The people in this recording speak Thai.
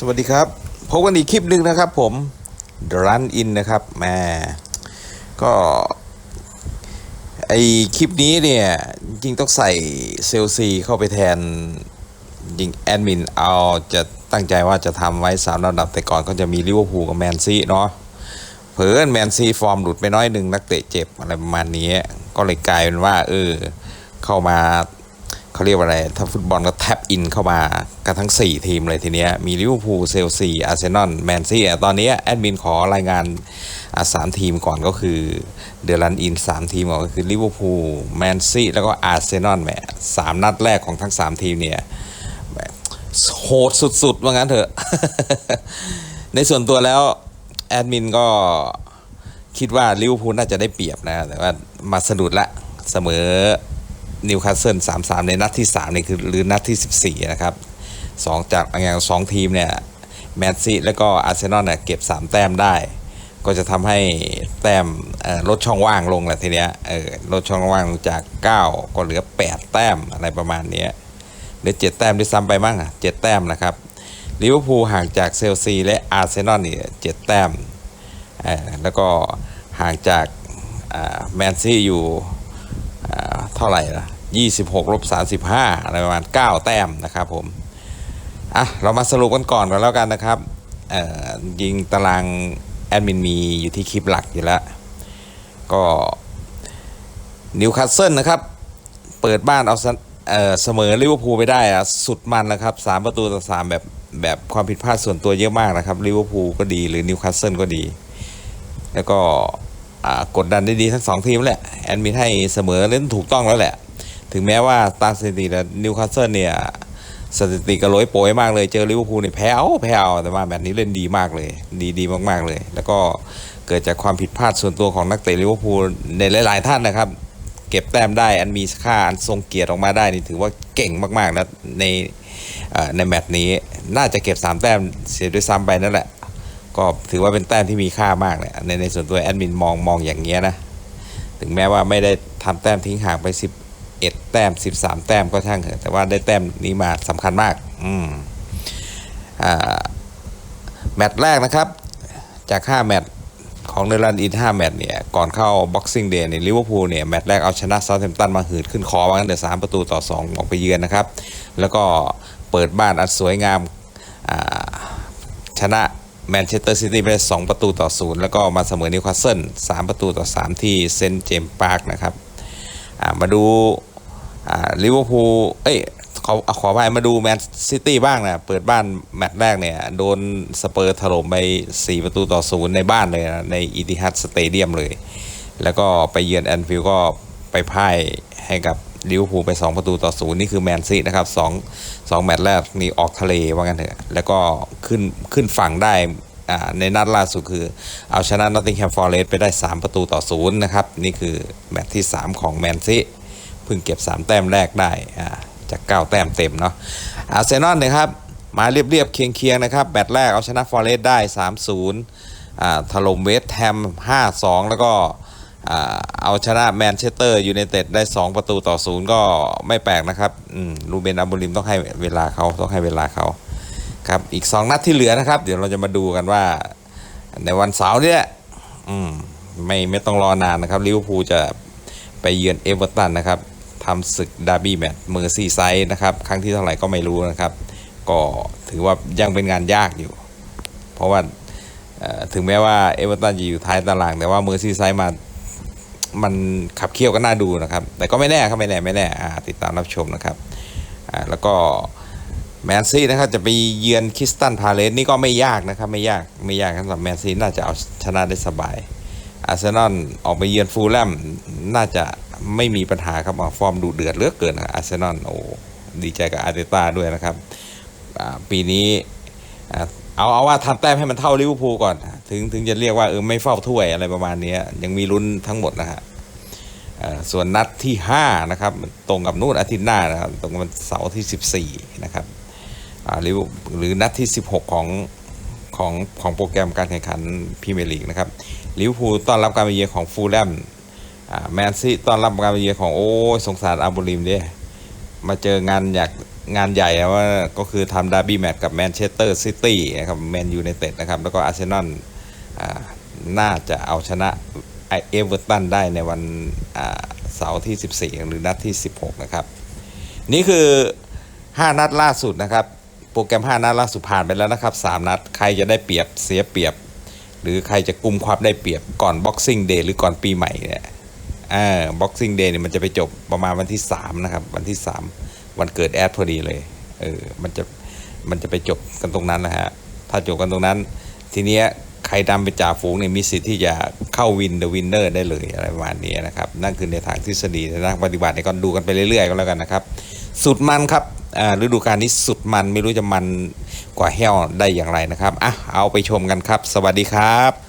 สวัสดีครับพบกันอีกคลิปหนึ่งนะครับผม Run In นะครับแม่ก็ไอคลิปนี้เนี่ยจริงต้องใส่เซลซีเข้าไปแทนจริงแอดมินเอาจะตั้งใจว่าจะทำไว้สามระดับแต่ก่อนก็จะมีลิเวอร์พูลกับแมนซีเนาะเผลอแมนซีฟอร์มหลุดไปน้อยหนึ่งนักเตะเจ็บอะไรประมาณนี้ ก็เลยกลายเป็นว่าเออเข้ามา เขาเรียกว่าอะไร ถ้าฟุตบอลก็แท็บอินเข้ามากันทั้ง 4 ทีมเลยทีเนี้ย มีลิเวอร์พูลเซลซีอาร์เซนอลแมนซี่ตอนนี้แอดมินขอรายงานสามทีมก่อนก็คือเดลันอินสามทีมก่อนก็คือลิเวอร์พูลแมนซี่แล้วก็อาร์เซนอลแหมสามนัดแรกของทั้ง 3 ทีมเนี่ยโหดสุดๆว่างั้นเถอะ ในส่วนตัวแล้วแอดมินก็คิดว่าลิเวอร์พูลน่าจะได้เปรียบนะ แต่ว่ามาสะดุดละเสมอ นิวคาสเซิลสามสามในนัดที่3นี่คือหรือนัดที่14นะครับสองจากอย่างสองทีมเนี่ยแมนซีแล้วก็อาร์เซนอลเนี่ยเก็บ3แต้มได้ ก็จะทำให้แต้มลดช่องว่างลงแหละทีเนี้ยเออลดช่องว่างจาก 9 ก็เหลือ 8 แต้มอะไรประมาณเนี้ยเหลือ 7 แต้มด้วยซ้ำไปบ้งอะ7แต้มนะครับลิเวอร์พูลห่างจากเซลซีและอาร์เซนอลนี่7แต้มเออแล้วก็ห่างจากแมนซีอยู่ เท่าไหร่ละ26ลบ35อะไรประมาณ9แต้มนะครับผมอะเรามาสรุปกันก่อนกันแล้วกันนะครับเอ่อยิงตารางแอดมินมีอยู่ที่คลิปหลักอยู่แล้ว ก็นิวคาสเซิลนะครับ เปิดบ้านเอาเสเอ่อเสมอลิเวอร์พูลไปได้อะสุดมันนะครับ3ประตูต่อ3แบบแบบความผิดพลาดส่วนตัวเยอะมากนะครับลิเวอร์พูลก็ดีหรือนิวคาสเซิลก็ดี แล้วก็ กดดันได้ดีทั้งสองทีมแหละ แอนมินให้เสมอเล่นถูกต้องแล้วแหละ ถึงแม้ว่าตามสถิตินิวคาสเซิลเนี่ยสถิติกระโลยโปรยมากเลย เจอลิเวอร์พูลเนี่ยแพ้เอาแพ้เอาแต่ว่าแบบนี้เล่นดีมากเลย ดีดีมากๆเลย แล้วก็เกิดจากความผิดพลาดส่วนตัวของนักเตะลิเวอร์พูลในหลาย ๆ ท่านนะครับ เก็บแต้มได้อันมีค่าอันทรงเกียรติออกมาได้นี่ถือว่าเก่งมากๆนะในในแมตช์นี้น่าจะเก็บ3แต้มเสียด้วยซ้ำไปนั่นแหละ ก็ถือว่าเป็นแต้มที่มีค่ามากเลยในในส่วนตัวแอดมินมองมองอย่างเงี้ยนะ ถึงแม้ว่าไม่ได้ทำแต้มทิ้งห่างไป 11 แต้ม 13 แต้มก็ช่างเถอะแต่ว่าได้แต้มนี้มาสำคัญมาก อืมอ่าแมตช์แรกนะครับ จาก 5 แมตช์ของเดลันอิน5แมตช์เนี่ย ก่อนเข้า Boxing Day เนี่ยลิเวอร์พูลเนี่ย แมตช์แรกเอาชนะซาท์แฮมป์ตันมาหืดขึ้นคอมาตั้งแต่3ประตูต่อ 2 ออกไปเยือนนะครับ แล้วก็เปิดบ้านอันสวยงามอ่าชนะ แมนเชสเตอร์ซิตี้ไปได้2ประตูต่อศูนย์แล้วก็มาเสมอนิวคาสเซิล3ประตูต่อ3ที่เซนต์เจมส์พาร์คนะครับมาดูลิเวอร์พูลเอ้ยขอขอไปมาดูแมนซิตี้บ้างนะเปิดบ้านแมตช์แรกเนี่ย โดนสเปอร์ถล่มไป 4 ประตูต่อศูนย์ในบ้านเลยนะในอีติฮัดสเตเดียมเลย แล้วก็ไปเยือนแอนฟิลด์ก็ไปพ่ายให้กับ ลิเวอร์พูลไป 2 ประตูต่อศูนย์นี่คือแมนซีนะครับ2 2แมตช์แรกนี่ออกทะเลว่างั้นเถอะ แล้วก็ขึ้นขึ้นฝั่งได้อ่าในนัดล่าสุดคือ เอาชนะนอตติงแฮมฟอร์เรสไปได้ 3 ประตูต่อศูนย์นะครับ นี่คือแมตช์ที่ 3 ของแมนซีเพิ่งเก็บ 3 แต้มแรกได้อ่าจาก 9 แต้มเต็มเนาะอาร์เซนอลนะครับมาเรียบๆเคียงๆนะครับแมตช์แรกเอาชนะฟอร์เรสได้ 3-0อ่าถล่มเวสต์แฮม 5-2 แล้วก็ เอาชนะแมนเชสเตอร์ยูไนเต็ดได้ 2 ประตูต่อศูนย์ก็ไม่แปลกนะครับลูเบนอัมบูริมต้องให้เวลาเขาต้องให้เวลาเขาครับอีก 2 นัดที่เหลือนะครับ เดี๋ยวเราจะมาดูกันว่า ในวันเสาร์เนี่ยไม่ไม่ต้องรอนานนะครับลิเวอร์พูลจะไปเยือนเอเวอร์ตันนะครับทำศึกดาร์บี้แมตช์เมอร์ซีไซด์นะครับ ครั้งที่เท่าไหร่ก็ไม่รู้นะครับ ก็ถือว่ายังเป็นงานยากอยู่ เพราะว่าถึงแม้ว่าเอเวอร์ตันจะอยู่ท้ายตาราง แต่ว่าเมอร์ซีไซด์มา มันขับเคี่ยวก็น่าดูนะครับ แต่ก็ไม่แน่ครับไม่แน่ไม่แน่ติดตามรับชมนะครับแล้วก็แมนซีนะครับจะไปเยือนคริสตันพาเลสนี่ก็ไม่ยากนะครับไม่ยากไม่ยากสำหรับแมนซีน่าจะเอาชนะได้สบายอาร์เซนอลออกไปเยือนฟูลแลมน่าจะไม่มีปัญหาครับอ่าฟอร์มดูเดือดเลือกเกินอาร์เซนอลโอ้ดีใจกับอาร์เตต้าด้วยนะครับปีนี้ เอาเอาว่าทำแต้มให้มันเท่าลิเวอร์พูลก่อน ถึงถึงจะเรียกว่าเออไม่เฝ้าถ้วยอะไรประมาณนี้ยังมีลุ้นทั้งหมดนะฮะส่วนนัดที่ 5 นะครับ ตรงกับนู่นอาทิตย์หน้านะครับ ตรงกับวันเสาร์ที่ 14 นะครับหรือหรือนัดที่ 16 ของของของโปรแกรมการแข่งขันพรีเมียร์ลีกนะครับลิเวอร์พูลต้อนรับการมาเยือนของฟูลแลมแมนซีต้อนรับการมาเยือนของโอ้สงสารอาบูริมเด้มาเจองานอยาก งานใหญ่ว่าก็คือทำดาร์บี้แมตช์กับแมนเชสเตอร์ซิตี้นะครับแมนยูไนเต็ดนะครับ แล้วก็อาร์เซนอลน่าจะเอาชนะเอเวอร์ตันได้ในวันเสาร์ที่ 14 หรือนัดที่ 16 นะครับ นี่คือ 5 นัดล่าสุดนะครับ โปรแกรม 5 นัดล่าสุดผ่านไปแล้วนะครับ 3 นัดใครจะได้เปรียบเสียเปรียบ หรือใครจะกุมความได้เปรียบก่อน Boxing Day หรือก่อนปีใหม่เนี่ยอ่า Boxing Day เนี่ยมันจะไปจบประมาณวันที่ 3 นะครับ วันที่ 3 วันเกิดแอดพอดีเลยเออมันจะมันจะไปจบกันตรงนั้นนะฮะถ้าจบกันตรงนั้น ทีเนี้ยใครดำเป็นจ่าฝูงเนี่ยมีสิทธิ์ที่จะเข้าวินเดอะวินเนอร์ได้เลยอะไรประมาณนี้นะครับนั่นคือในทางทฤษฎีในทางปฏิบัติเนี่ยก็ดูกันไปเรื่อยๆก็แล้วกันนะครับ สุดมันครับอ่าฤดูกาลนี้สุดมันไม่รู้จะมันกว่าแห้วได้อย่างไรนะครับอะเอาไปชมกันครับ สวัสดีครับ